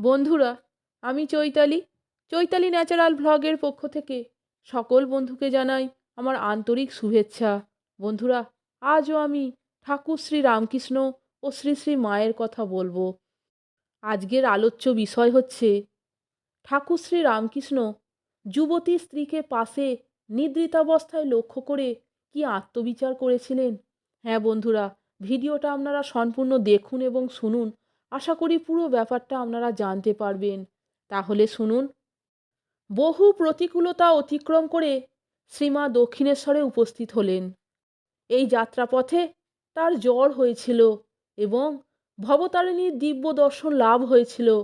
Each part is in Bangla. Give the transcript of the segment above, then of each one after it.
বন্ধুরা, আমি চৈতালি। চৈতালি ন্যাচারাল ভ্লগের পক্ষ থেকে সকল বন্ধুকে জানাই আমার আন্তরিক শুভেচ্ছা। বন্ধুরা, আজও আমি ঠাকুর শ্রী রামকৃষ্ণ ও শ্রী শ্রী মায়ের কথা বলব। আজকের আলোচ্য বিষয় হচ্ছে, ঠাকুর শ্রী রামকৃষ্ণ যুবতী স্ত্রীকে পাশে নিদ্রিতাবস্থায় লক্ষ্য করে কি আত্মবিচার করেছিলেন? হ্যাঁ বন্ধুরা, ভিডিওটা আপনারা সম্পূর্ণ দেখুন এবং শুনুন। আশা করি পুরো ব্যাপারটা আপনারা জানতে পারবেন। তাহলে শুনুন। বহু প্রতিকূলতা অতিক্রম করে শ্রীমা দক্ষিণেশ্বরে উপস্থিত হলেন। এই যাত্রাপথে তার জ্বর হয়েছিল এবং ভবতারিণীর দিব্য দর্শন লাভ হয়েছিল।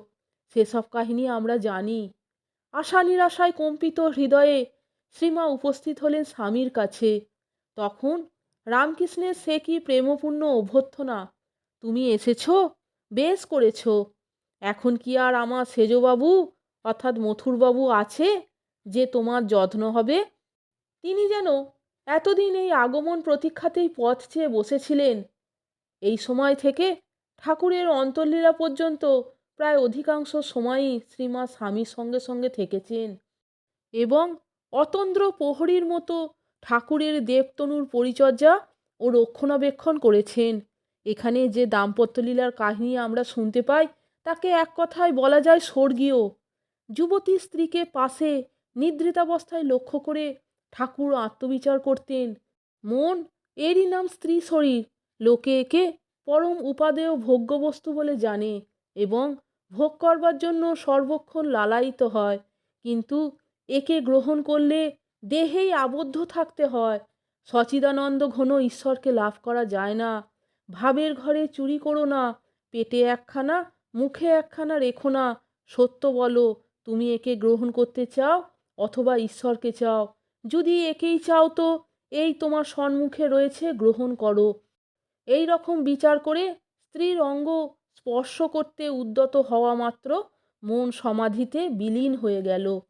সেসব কাহিনী আমরা জানি। আশা নিরাশায় কম্পিত হৃদয়ে শ্রীমা উপস্থিত হলেন স্বামীর কাছে। তখন রামকৃষ্ণের সে কি প্রেমপূর্ণ অভ্যর্থনা? তুমি এসেছ? বেশ করেছ। এখন কি আর আমার সেজবাবু অর্থাৎ মথুরবাবু আছে যে তোমার যত্ন হবে? তিনি যেন এতদিন এই আগমন প্রতীক্ষাতেই পথ চেয়ে বসেছিলেন। এই সময় থেকে ঠাকুরের অন্তর্লীলা পর্যন্ত প্রায় অধিকাংশ সময়ই শ্রীমা স্বামীর সঙ্গে সঙ্গে থেকেছেন এবং অতন্দ্র প্রহরীর মতো ঠাকুরের দেবতনুর পরিচর্যা ও রক্ষণাবেক্ষণ করেছেন। এখানে যে দাম্পত্যলীলার কাহিনী আমরা শুনতে পাই, তাকে এক কথায় বলা যায় স্বর্গীয়। যুবতী স্ত্রীকে পাশে নিদ্রিতাবস্থায় লক্ষ্য করে ঠাকুর আত্মবিচার করতেন। মন, এরই নাম স্ত্রী শরীর, লোকে একে পরম উপাদেয় ভোগ্যবস্তু বলে জানে এবং ভোগ করবার জন্য সর্বক্ষণ লালায়িত হয়। কিন্তু একে গ্রহণ করলে দেহেই আবদ্ধ থাকতে হয়। সচিদানন্দ ঘন ঈশ্বরকে লাভ করা যায় না। ভাবের ঘরে চুরি করো না, পেটে একখানা, মুখে একখানা রেখো না। সত্য বলো, তুমি একে গ্রহণ করতে চাও অথবা ঈশ্বরকে চাও? যদি একেই চাও তো এই তোমার সম্মুখে রয়েছে গ্রহণ করো। এই রকম বিচার করে স্ত্রীর অঙ্গ স্পর্শ করতে উদ্যত হওয়া মাত্র মন সমাধিতে বিলীন হয়ে গেল।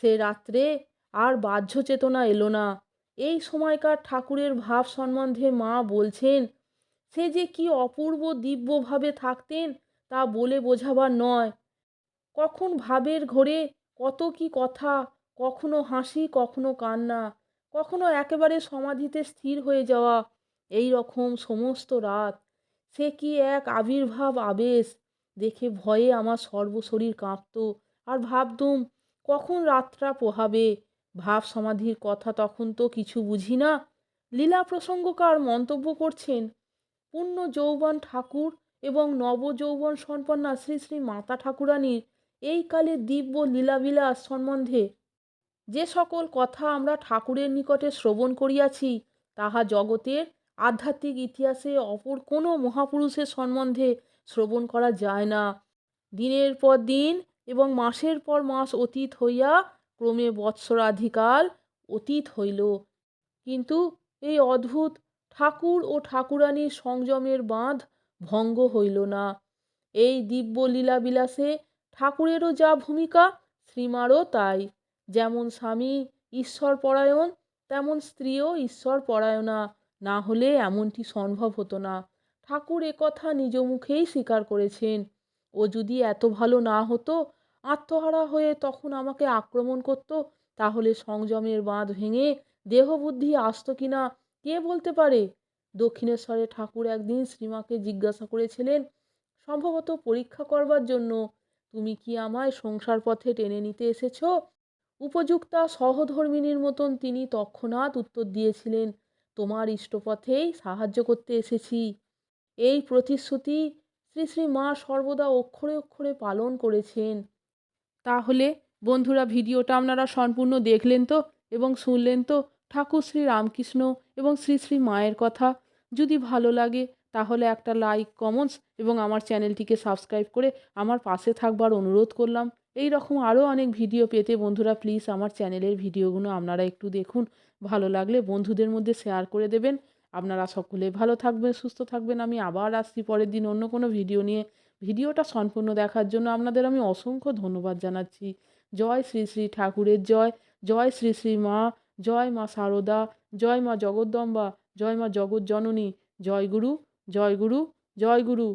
সে রাত্রে আর বাহ্য চেতনা এলো না। এই সময়কার ঠাকুরের ভাব সম্বন্ধে মা বলছেন সে যে কি অপূর্ব দিব্যভাবে থাকতেন তা বলে বোঝাবার নয়। কখন ভাবের ঘোরে, কত কি কথা, কখনো হাসি, কখনো কান্না, কখনো একেবারে সমাধিতে স্থির হয়ে যাওয়া, এই রকম সমস্ত রাত। সে কি এক আবির্ভাব আবেশ দেখে ভয়ে আমার সর্বশরীর কাঁপত আর ভাবতুম, কখন রাতটা পোহাবে? ভাব সমাধির কথা তখন তো কিছু বুঝি না। লীলা প্রসঙ্গকার মন্তব্য করছেন পূর্ণ যৌবন ঠাকুর এবং নবযৌবন সম্পন্না শ্রী শ্রী মাতা ঠাকুরানীর এই কালে দিব্য লীলাবিলাস সম্বন্ধে যে সকল কথা আমরা ঠাকুরের নিকটে শ্রবণ করিয়াছি, তাহা জগতের আধ্যাত্মিক ইতিহাসে অপর কোনো মহাপুরুষের সম্বন্ধে শ্রবণ করা যায় না। দিনের পর দিন এবং মাসের পর মাস অতীত হইয়া ক্রমে বৎসরাধিকাল অতীত হইল। কিন্তু এই অদ্ভুত ঠাকুর ও ঠাকুরানীর সংযমের বাঁধ ভঙ্গ হইল না। এই দিব্য লীলাবিলাসে ঠাকুরেরও যা ভূমিকা, শ্রীমারও তাই। যেমন স্বামী ঈশ্বর পরায়ণ তেমন স্ত্রীও ঈশ্বর পরায়ণা না হলে এমনটি সম্ভব হতো না। ঠাকুর একথা নিজ মুখেই স্বীকার করেছেন। ও যদি এত ভালো না হতো, আত্মহারা হয়ে তখন আমাকে আক্রমণ করত, তাহলে সংযমের বাঁধ ভেঙে দেহবুদ্ধি আসতো কিনা কে বলতে পারে? দক্ষিণেশ্বরে ঠাকুর একদিন শ্রীমাকে জিজ্ঞাসা করেছিলেন, সম্ভবত পরীক্ষা করবার জন্য। তুমি কি আমায় সংসার পথে টেনে নিতে এসেছ? উপযুক্তা সহধর্মিনীর মতন তিনি তৎক্ষণাৎ উত্তর দিয়েছিলেন, তোমার ইষ্টপথেই সাহায্য করতে এসেছি। এই প্রতিশ্রুতি শ্রী শ্রী মা সর্বদা অক্ষরে অক্ষরে পালন করেছেন। তাহলে বন্ধুরা, ভিডিওটা আপনারা সম্পূর্ণ দেখলেন তো এবং শুনলেন তো? ঠাকুর শ্রী রামকৃষ্ণ এবং শ্রী শ্রী মায়ের কথা। যদি ভালো লাগে, তাহলে একটা লাইক কমেন্টস এবং আমার চ্যানেলটিকে সাবস্ক্রাইব করে আমার পাশে থাকবার অনুরোধ করলাম। এই রকম আরও অনেক ভিডিও পেতে বন্ধুরা প্লিজ আমার চ্যানেলের ভিডিওগুলো আপনারা একটু দেখুন। ভালো লাগলে বন্ধুদের মধ্যে শেয়ার করে দেবেন। আপনারা সকলে ভালো থাকবেন, সুস্থ থাকবেন। আমি আবার আসছি পরের দিন অন্য কোনো ভিডিও নিয়ে। ভিডিওটা সম্পূর্ণ দেখার জন্য আপনাদের আমি অসংখ্য ধন্যবাদ জানাচ্ছি। জয় শ্রী শ্রী ঠাকুরের জয়। জয় শ্রী শ্রী মা জয় মা সারদা, জয় মা জগদ্দম্বা, জয় মা জগৎ জননী জয় গুরু জয় গুরু জয় গুরু।